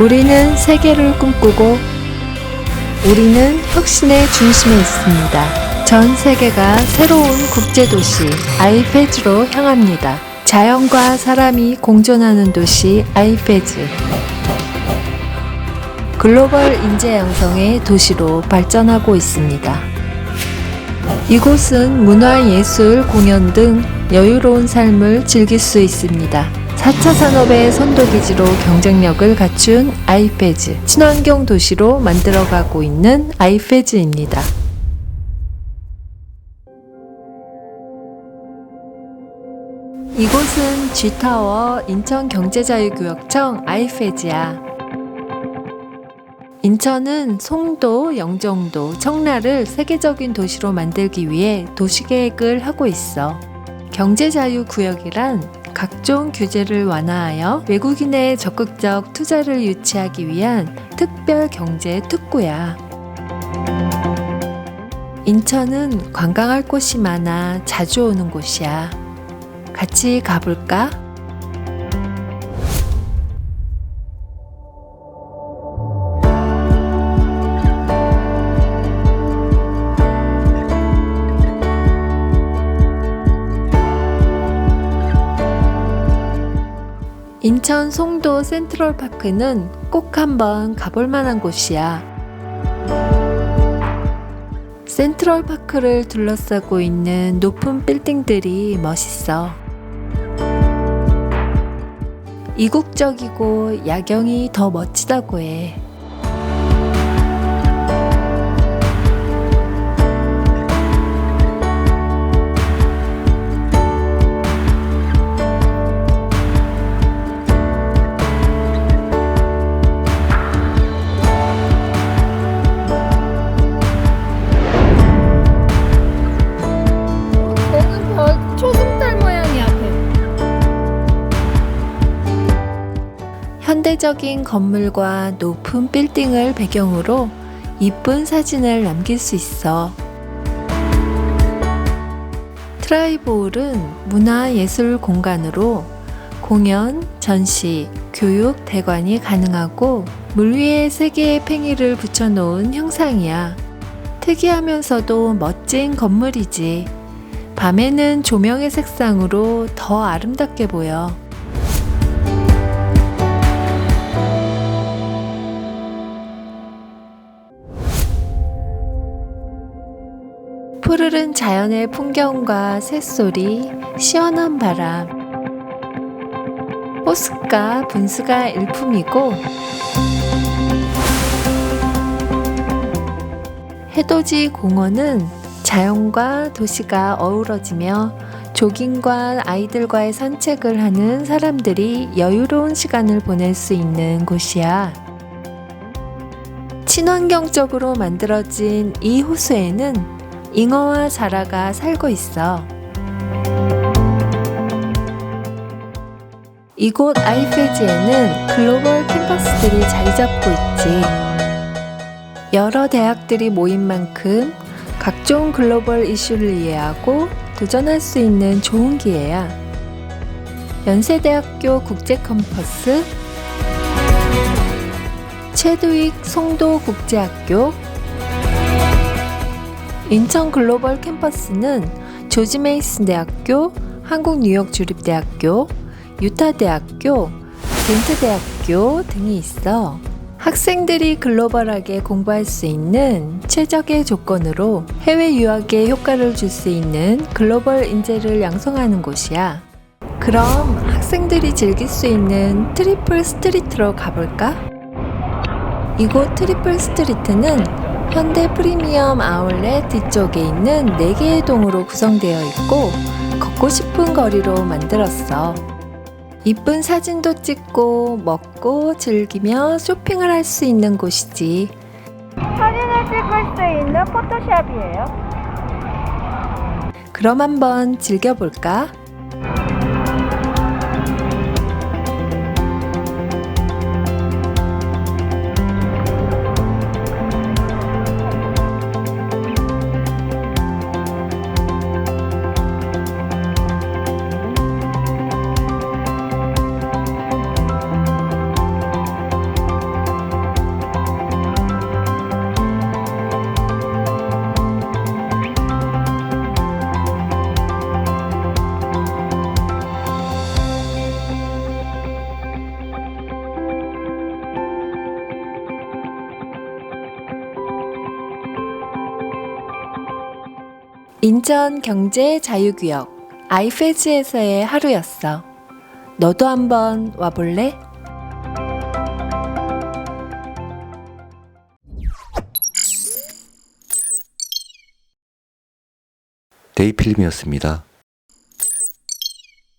우리는 세계를 꿈꾸고 우리는 혁신의 중심에 있습니다. 전 세계가 새로운 국제도시 아이페즈로 향합니다. 자연과 사람이 공존하는 도시 아이페즈. 글로벌 인재 양성의 도시로 발전하고 있습니다. 이곳은 문화, 예술, 공연 등 여유로운 삶을 즐길 수 있습니다. 4차 산업의 선도기지로 경쟁력을 갖춘 아이페즈, 친환경 도시로 만들어가고 있는 아이페즈입니다. 이곳은 G타워 인천경제자유구역청 아이페즈야. 인천은 송도, 영종도, 청라를 세계적인 도시로 만들기 위해 도시계획을 하고 있어. 경제자유구역이란 각종 규제를 완화하여 외국인의 적극적 투자를 유치하기 위한 특별 경제 특구야. 인천은 관광할 곳이 많아 자주 오는 곳이야. 같이 가볼까? 인천 송도 센트럴파크는 꼭 한번 가볼 만한 곳이야. 센트럴파크를 둘러싸고 있는 높은 빌딩들이 멋있어. 이국적이고 야경이 더 멋지다고 해. 현대적인 건물과 높은 빌딩을 배경으로 이쁜 사진을 남길 수 있어. 트라이볼은 문화예술 공간으로 공연, 전시, 교육, 대관이 가능하고 물 위에 세 개의 팽이를 붙여놓은 형상이야. 특이하면서도 멋진 건물이지. 밤에는 조명의 색상으로 더 아름답게 보여. 푸르른 자연의 풍경과 새소리, 시원한 바람. 호숫가 분수가 일품이고 해돋이 공원은 자연과 도시가 어우러지며 조깅과 아이들과의 산책을 하는 사람들이 여유로운 시간을 보낼 수 있는 곳이야. 친환경적으로 만들어진 이 호수에는 잉어와 자라가 살고 있어. 이곳 아이페지에는 글로벌 캠퍼스들이 자리 잡고 있지. 여러 대학들이 모인 만큼 각종 글로벌 이슈를 이해하고 도전할 수 있는 좋은 기회야. 연세대학교 국제 캠퍼스, 최드윅 송도 국제학교, 인천 글로벌 캠퍼스는 조지 메이슨 대학교, 한국 뉴욕 주립대학교, 유타 대학교, 덴트 대학교 등이 있어. 학생들이 글로벌하게 공부할 수 있는 최적의 조건으로 해외 유학에 효과를 줄 수 있는 글로벌 인재를 양성하는 곳이야. 그럼 학생들이 즐길 수 있는 트리플 스트리트로 가볼까? 이곳 트리플 스트리트는 현대 프리미엄 아울렛 뒤쪽에 있는 4개의 동으로 구성되어 있고 걷고 싶은 거리로 만들었어. 이쁜 사진도 찍고 먹고 즐기며 쇼핑을 할 수 있는 곳이지. 사진을 찍을 수 있는 포토샵이에요. 그럼 한번 즐겨볼까? 인천 경제 자유구역 아이페즈에서의 하루였어. 너도 한번 와볼래? 데이필름이었습니다.